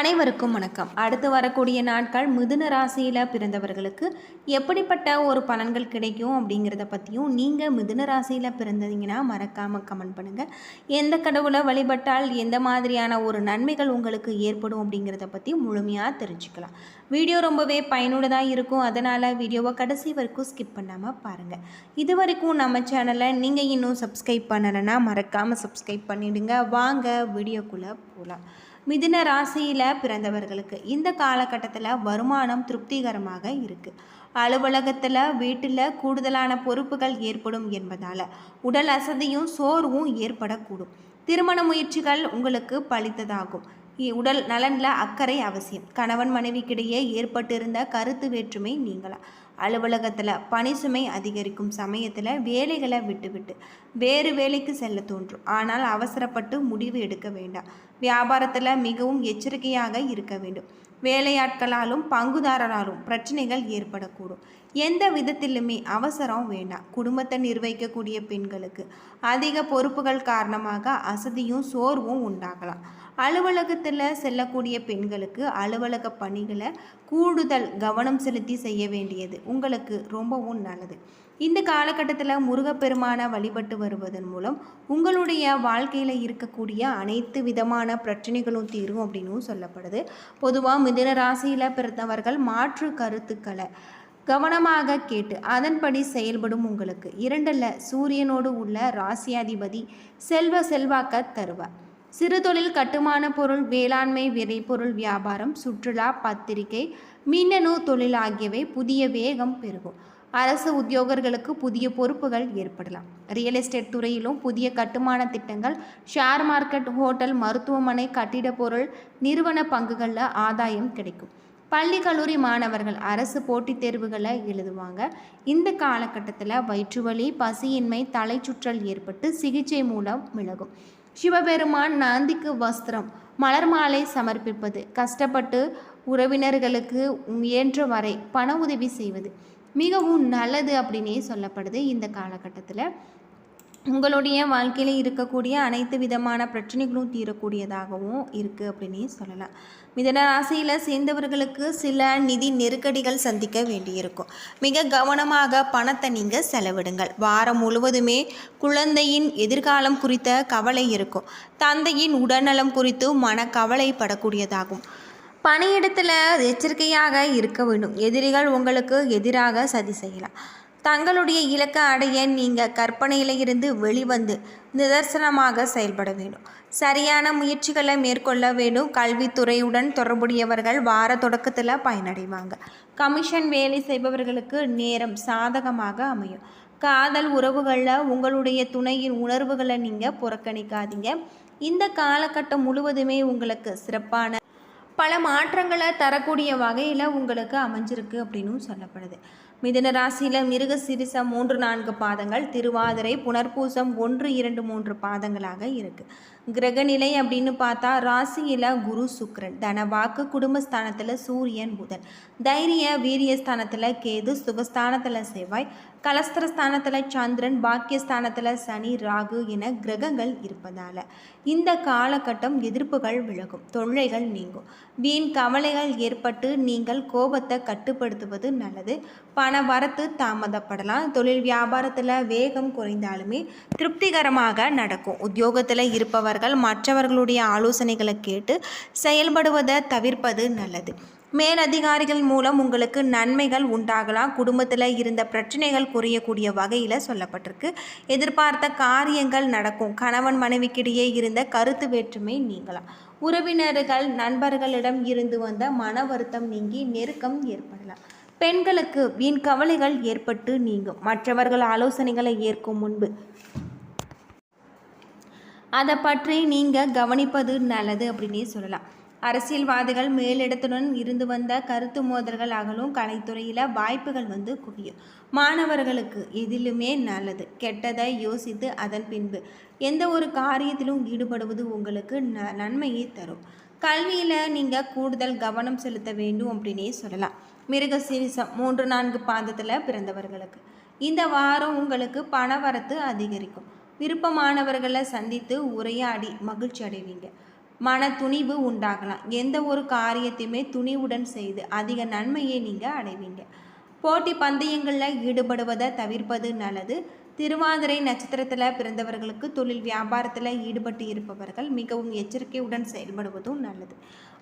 அனைவருக்கும் வணக்கம். அடுத்து வரக்கூடிய நாட்கள் மிதுன ராசியில் பிறந்தவர்களுக்கு எப்படிப்பட்ட ஒரு பலன்கள் கிடைக்கும் அப்படிங்கிறத பற்றியும் நீங்கள் மிதுன ராசியில் பிறந்ததீங்கன்னா மறக்காமல் கமெண்ட் பண்ணுங்கள் எந்த கடவுளை வழிபட்டால் எந்த மாதிரியான ஒரு நன்மைகள் உங்களுக்கு ஏற்படும் அப்படிங்கிறத பற்றி முழுமையாக தெரிஞ்சுக்கலாம். வீடியோ ரொம்பவே பயனுள்ளதாக இருக்கும். அதனால் வீடியோவை கடைசி வரைக்கும் ஸ்கிப் பண்ணாமல் பாருங்கள் இது வரைக்கும் நம்ம சேனலை நீங்கள் இன்னும் சப்ஸ்கிரைப் பண்ணலைன்னா மறக்காமல் சப்ஸ்கிரைப் பண்ணிவிடுங்க வாங்க வீடியோக்குள்ளே போகலாம் மிதுன ராசியில் பிறந்தவர்களுக்கு இந்த காலகட்டத்தில் வருமானம் திருப்திகரமாக இருக்குது அலுவலகத்தில் வீட்டில் கூடுதலான பொறுப்புகள் ஏற்படும் என்பதால் உடல் அசதியும் சோர்வும் ஏற்படக்கூடும். திருமண முயற்சிகள் உங்களுக்கு பழித்ததாகும் இ- உடல் நலனில் அக்கறை அவசியம். கணவன் மனைவிக்கிடையே ஏற்பட்டிருந்த கருத்து வேற்றுமை நீங்களாம் அலுவலகத்தில் பணி சுமை அதிகரிக்கும் சமயத்தில் வேலைகளை விட்டுவிட்டு வேறு வேலைக்கு செல்ல தோன்றும். ஆனால் அவசரப்பட்டு முடிவு எடுக்க வேண்டாம். வியாபாரத்தில் மிகவும் எச்சரிக்கையாக இருக்க வேண்டும். வேலையாட்களாலும் பங்குதாரராலும் பிரச்சனைகள் ஏற்படக்கூடும். எந்த விதத்திலுமே அவசரம் வேண்டாம். குடும்பத்தை நிர்வகிக்கக்கூடிய பெண்களுக்கு அதிக பொறுப்புகள் காரணமாக அசதியும் சோர்வும் உண்டாகலாம். அலுவலகத்தில் செல்லக்கூடிய பெண்களுக்கு அலுவலக பணிகளை கூடுதல் கவனம் செலுத்தி செய்ய வேண்டியது உங்களுக்கு ரொம்பவும் நல்லது. இந்த காலகட்டத்தில் முருகப்பெருமானை வழிபட்டு வருவதன் மூலம் உங்களுடைய வாழ்க்கையில் இருக்கக்கூடிய அனைத்து விதமான பிரச்சனைகளும் தீரும் அப்படின்னும் சொல்லப்படுது. பொதுவாக மிதின ராசியில் பிறந்தவர்கள் மாற்று கருத்துக்களை கவனமாக கேட்டு அதன்படி செயல்படும் உங்களுக்கு இரண்டில் சூரியனோடு உள்ள ராசியாதிபதி செல்வ செல்வாக்க தருவார். சிறுதொழில் கட்டுமான பொருள் வேளாண்மை விதைப்பொருள் வியாபாரம் சுற்றுலா பத்திரிகை மின்னணு தொழில் ஆகியவை புதிய வேகம் பெருகும். அரசு உத்தியோகர்களுக்கு புதிய பொறுப்புகள் ஏற்படலாம். ரியல் எஸ்டேட் துறையிலும் புதிய கட்டுமான திட்டங்கள் ஷேர் மார்க்கெட் ஹோட்டல் மருத்துவமனை கட்டிட பொருள் நிறுவன பங்குகளில் ஆதாயம் கிடைக்கும். பள்ளி கல்லூரி மாணவர்கள் அரசு போட்டித் தேர்வுகளை எழுதுவாங்க. இந்த காலகட்டத்தில் வயிற்றுவலி பசியின்மை தலைச்சுற்றல் ஏற்பட்டு சிகிச்சை மூலம் விலகும். சிவபெருமான் நாந்திக்கு வஸ்திரம் மலர் மாலை சமர்ப்பிப்பது கஷ்டப்பட்டு உறவினர்களுக்கு இயன்ற வரை பண உதவி செய்வது. மிகவும் நல்லது அப்படின்னே சொல்லப்படுது இந்த காலகட்டத்தில். உங்களுடைய வாழ்க்கையில் இருக்கக்கூடிய அனைத்து விதமான பிரச்சனைகளும் தீரக்கூடியதாகவும் இருக்குது அப்படின்னே சொல்லலாம். மிதன ராசியில் சேர்ந்தவர்களுக்கு சில நிதி நெருக்கடிகள் சந்திக்க வேண்டியிருக்கும். மிக கவனமாக பணத்தை நீங்கள் செலவிடுங்கள். வாரம் முழுவதுமே குழந்தையின் எதிர்காலம் குறித்த கவலை இருக்கும். தந்தையின் உடல்நலம் குறித்து மன கவலைப்படக்கூடியதாகும் பணியிடத்தில் எச்சரிக்கையாக இருக்க வேண்டும். எதிரிகள் உங்களுக்கு எதிராக சதி செய்யலாம். தங்களுடைய இலக்கை அடைய நீங்கள் கற்பனையிலிருந்து வெளிவந்து நிதர்சனமாக செயல்பட வேண்டும். சரியான முயற்சிகளை மேற்கொள்ள வேண்டும். கல்வித்துறையுடன் தொடர்புடையவர்கள் வார தொடக்கத்தில் பயனடைவாங்க. கமிஷன் வேலை செய்பவர்களுக்கு நேரம் சாதகமாக அமையும். காதல் உறவுகளில் உங்களுடைய துணையின் உணர்வுகளை நீங்கள் புறக்கணிக்காதீங்க. இந்த காலகட்டம் முழுவதுமே உங்களுக்கு சிறப்பான பல மாற்றங்களை தரக்கூடிய வகையில் உங்களுக்கு அமைஞ்சிருக்கு அப்படின்னும் சொல்லப்படுது. மிதுன ராசியில் மிருக சிரிசம் மூன்று நான்கு பாதங்கள் திருவாதிரை புனர்பூசம் ஒன்று இரண்டு மூன்று பாதங்களாக இருக்குது கிரகநிலை அப்படின்னு பார்த்தா ராசியில் குரு சுக்ரன். தனவாக்கு குடும்பஸ்தானத்தில் சூரியன் புதன். தைரிய வீரியஸ்தானத்தில் கேது சுகஸ்தானத்தில் செவ்வாய். கலஸ்திரஸ்தானத்தில் சந்திரன் பாக்கியஸ்தானத்தில் சனி ராகு என கிரகங்கள் இருப்பதால் இந்த காலகட்டம் எதிர்ப்புகள் விலகும் தொல்லைகள் நீங்கும். வீண் கவலைகள் ஏற்பட்டு நீங்கள் கோபத்தை கட்டுப்படுத்துவது நல்லது. பண வரத்து தாமதப்படலாம். தொழில் வியாபாரத்தில் வேகம் குறைந்தாலுமே திருப்திகரமாக நடக்கும். உத்தியோகத்தில் இருப்பவர்கள் மற்றவர்களுடைய ஆலோசனைகளை கேட்டு செயல்படுவதை தவிர்ப்பது நல்லது. மேலதிகாரிகள் மூலம் உங்களுக்கு நன்மைகள் உண்டாகலாம். குடும்பத்தில் இருந்த பிரச்சனைகள் குறையக்கூடிய வகையில் சொல்லப்பட்டிருக்கு. எதிர்பார்த்த காரியங்கள் நடக்கும். கணவன் மனைவிக்கிடையே இருந்த கருத்து வேற்றுமை நீங்கலாம். உறவினர்கள் நண்பர்களிடம் இருந்து வந்த மன வருத்தம் நீங்கி நெருக்கம் ஏற்படலாம். பெண்களுக்கு வீண் கவலைகள் ஏற்பட்டு நீங்கும். மற்றவர்கள் ஆலோசனைகளை ஏற்கும் முன்பு அதை பற்றி நீங்கள் கவனிப்பது நல்லது அப்படின்னே சொல்லலாம். அரசியல்வாதிகள் மேலிடத்துடன் இருந்து வந்த கருத்து மோதல்கள் அகலும் கலைத்துறையில் வாய்ப்புகள் வந்து குவியும். மாணவர்களுக்கு எதிலுமே நல்லது. கெட்டதை யோசித்து அதன் பின்பு எந்த ஒரு காரியத்திலும் ஈடுபடுவது உங்களுக்கு ந நன்மையை தரும். கல்வியில் நீங்கள் கூடுதல் கவனம் செலுத்த வேண்டும் அப்படின்னே சொல்லலாம். மிருக சீரிசம் மூன்று நான்கு பாதத்தில் பிறந்தவர்களுக்கு. இந்த வாரம் உங்களுக்கு பணவரத்து அதிகரிக்கும். விருப்பமானவர்களை சந்தித்து உரையாடி மகிழ்ச்சி அடைவீங்க. மன துணிவு உண்டாகலாம். எந்த ஒரு காரியத்தையுமே துணிவுடன் செய்து அதிக நன்மையை நீங்கள் அடைவீங்க. போட்டி பந்தயங்களில் ஈடுபடுவதை தவிர்ப்பது நல்லது. திருவாதிரை நட்சத்திரத்தில் பிறந்தவர்களுக்கு தொழில் வியாபாரத்தில் ஈடுபட்டு இருப்பவர்கள் மிகவும் எச்சரிக்கையுடன் செயல்படுவதும் நல்லது.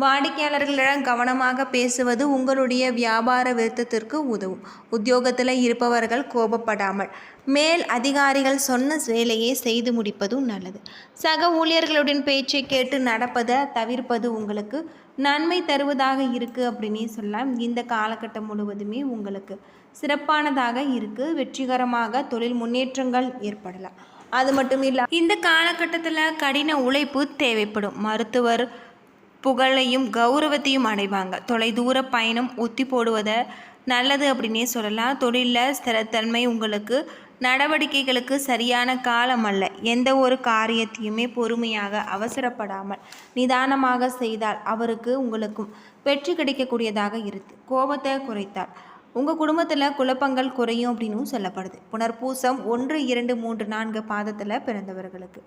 வாடிக்கையாளர்களிடம் கவனமாக பேசுவது உங்களுடைய வியாபார விருத்தத்திற்கு உதவும். உத்தியோகத்தில் இருப்பவர்கள் கோபப்படாமல் மேல் அதிகாரிகள் சொன்ன வேலையை செய்து முடிப்பதும் நல்லது. சக ஊழியர்களுடன் பேச்சை கேட்டு நடப்பதை தவிர்ப்பது உங்களுக்கு நன்மை தருவதாக இருக்குது அப்படின்னே சொல்லலாம். இந்த காலகட்டம் முழுவதுமே உங்களுக்கு சிறப்பானதாக இருக்குது வெற்றிகரமாக தொழில் முன்னேற்றங்கள் ஏற்படலாம். அது மட்டும் இல்லை இந்த காலகட்டத்தில் கடின உழைப்பு தேவைப்படும். மருத்துவர் புகழையும் கௌரவத்தையும் அடைவாங்க. தொலைதூர பயணம் ஒத்தி போடுவதை நல்லது அப்படின்னே சொல்லலாம். தொழிலில் ஸ்திரத்தன்மை உங்களுக்கு நடவடிக்கைகளுக்கு சரியான காலம் அல்ல. எந்த ஒரு காரியத்தையுமே பொறுமையாக அவசரப்படாமல் நிதானமாக செய்தால் அவருக்கு உங்களுக்கும் வெற்றி கிடைக்கக்கூடியதாக இருக்குது கோபத்தை குறைத்தால். உங்கள் குடும்பத்தில் குழப்பங்கள் குறையும் அப்படின்னும் சொல்லப்படுது. புனர்பூசம் ஒன்று இரண்டு மூன்று நான்கு பாதத்தில் பிறந்தவர்களுக்கு.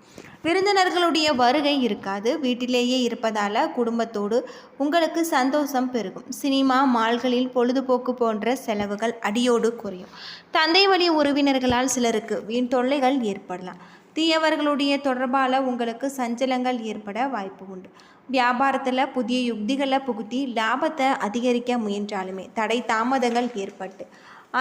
விருந்தினர்களுடைய வருகை இருக்காது. வீட்டிலேயே இருப்பதால் குடும்பத்தோடு உங்களுக்கு சந்தோஷம் பெருகும். சினிமா மால்களில் பொழுதுபோக்கு போன்ற செலவுகள் அடியோடு குறையும். தந்தை வழி உறவினர்களால் சிலருக்கு வீண் தொல்லைகள் ஏற்படலாம். தீயவர்களுடைய தொடர்பால் உங்களுக்கு சஞ்சலங்கள் ஏற்பட வாய்ப்பு உண்டு. வியாபாரத்தில் புதிய யுக்திகளை புகுத்தி லாபத்தை அதிகரிக்க முயன்றாலுமே தடை தாமதங்கள் ஏற்பட்டு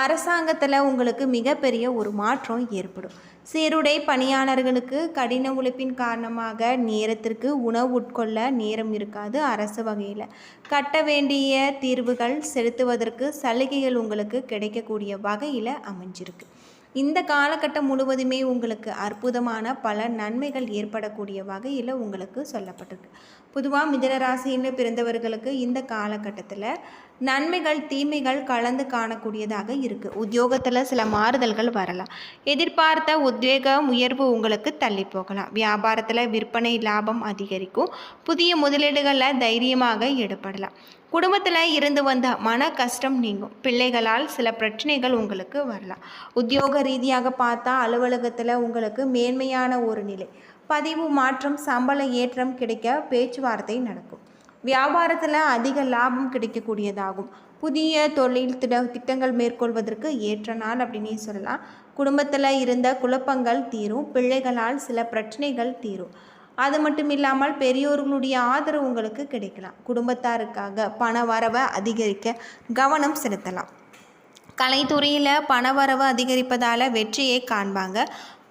அரசாங்கத்தில் உங்களுக்கு மிகப்பெரிய ஒரு மாற்றம் ஏற்படும். சீருடை பணியாளர்களுக்கு கடின உழைப்பின் காரணமாக நேரத்திற்கு உணவு உட்கொள்ள நேரம் இருக்காது அரசு வகையில். கட்ட வேண்டிய தீர்வுகள் செலுத்துவதற்கு சலுகைகள் உங்களுக்கு கிடைக்கக்கூடிய வகையில் அமைஞ்சிருக்கு. இந்த காலகட்டம் முழுவதுமே உங்களுக்கு அற்புதமான பல நன்மைகள் ஏற்படக்கூடிய வகையில் உங்களுக்கு சொல்லப்பட்டிருக்கு. பொதுவாக மிதனராசியில் பிறந்தவர்களுக்கு இந்த காலகட்டத்தில் நன்மைகள் தீமைகள் கலந்து காணக்கூடியதாக இருக்குது உத்தியோகத்தில் சில மாறுதல்கள் வரலாம். எதிர்பார்த்த உத்வேக உயர்வு உங்களுக்கு தள்ளி போகலாம். வியாபாரத்தில் விற்பனை லாபம் அதிகரிக்கும். புதிய முதலீடுகளில் தைரியமாக ஈடுபடலாம். குடும்பத்தில் இருந்து வந்த மன கஷ்டம் நீங்கும். பிள்ளைகளால் சில பிரச்சனைகள் உங்களுக்கு வரலாம். உத்தியோக ரீதியாக பார்த்தா அலுவலகத்தில் உங்களுக்கு மேன்மையான ஒரு நிலை. பதிவு மாற்றம் சம்பள ஏற்றம் கிடைக்க பேச்சுவார்த்தை நடக்கும். வியாபாரத்தில் அதிக லாபம் கிடைக்கக்கூடியதாகும். புதிய தொழில் திட திட்டங்கள் மேற்கொள்வதற்கு ஏற்ற நாள் அப்படின்னே சொல்லலாம். குடும்பத்தில் இருந்த குழப்பங்கள் தீரும். பிள்ளைகளால் சில பிரச்சனைகள் தீரும். அது மட்டும் இல்லாமல் பெரியோர்களுடைய ஆதரவு உங்களுக்கு கிடைக்கலாம். குடும்பத்தாருக்காக பண வரவை அதிகரிக்க கவனம் செலுத்தலாம். கலைத்துறையில் பண வரவு அதிகரிப்பதால் வெற்றியை காண்பாங்க.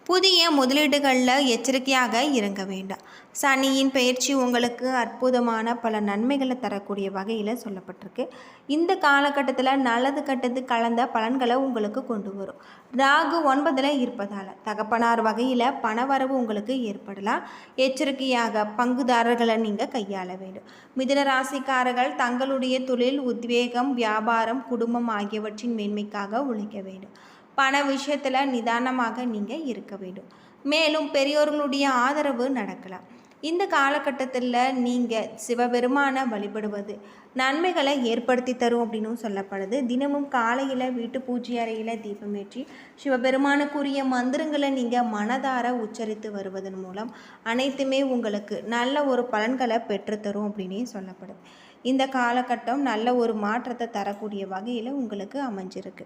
புதிய முதலீடுகளில் எச்சரிக்கையாக இறங்க வேண்டாம். சனியின் பயிற்சி உங்களுக்கு அற்புதமான பல நன்மைகளை தரக்கூடிய வகையில் சொல்லப்பட்டிருக்கு. இந்த காலகட்டத்தில் நல்லது கட்டது கலந்த பலன்களை உங்களுக்கு கொண்டு வரும். ராகு ஒன்பதில் இருப்பதால் தகப்பனார் வகையில் பணவரவு உங்களுக்கு ஏற்படலாம். எச்சரிக்கையாக பங்குதாரர்களை நீங்கள் கையாள வேண்டும். மிதன ராசிக்காரர்கள் தங்களுடைய தொழில் உத்வேகம் வியாபாரம் குடும்பம் ஆகியவற்றின் மேன்மைக்காக உழைக்க வேண்டும். பண விஷயத்தில் நிதானமாக நீங்கள் இருக்க வேண்டும். மேலும் பெரியோர்களுடைய ஆதரவு நடக்கலாம். இந்த காலகட்டத்தில் நீங்கள் சிவபெருமானை வழிபடுவது நன்மைகளை ஏற்படுத்தி தரும் அப்படின்னும் சொல்லப்படுது. தினமும் காலையில் வீட்டு பூஜை அறையில் தீபமேற்றி சிவபெருமானுக்குரிய மந்திரங்களை நீங்கள் மனதார உச்சரித்து வருவதன் மூலம் அனைத்துமே உங்களுக்கு நல்ல ஒரு பலன்களை பெற்றுத்தரும் அப்படின்னே சொல்லப்படுது. இந்த காலகட்டம் நல்ல ஒரு மாற்றத்தை தரக்கூடிய வகையில் உங்களுக்கு அமைஞ்சிருக்கு.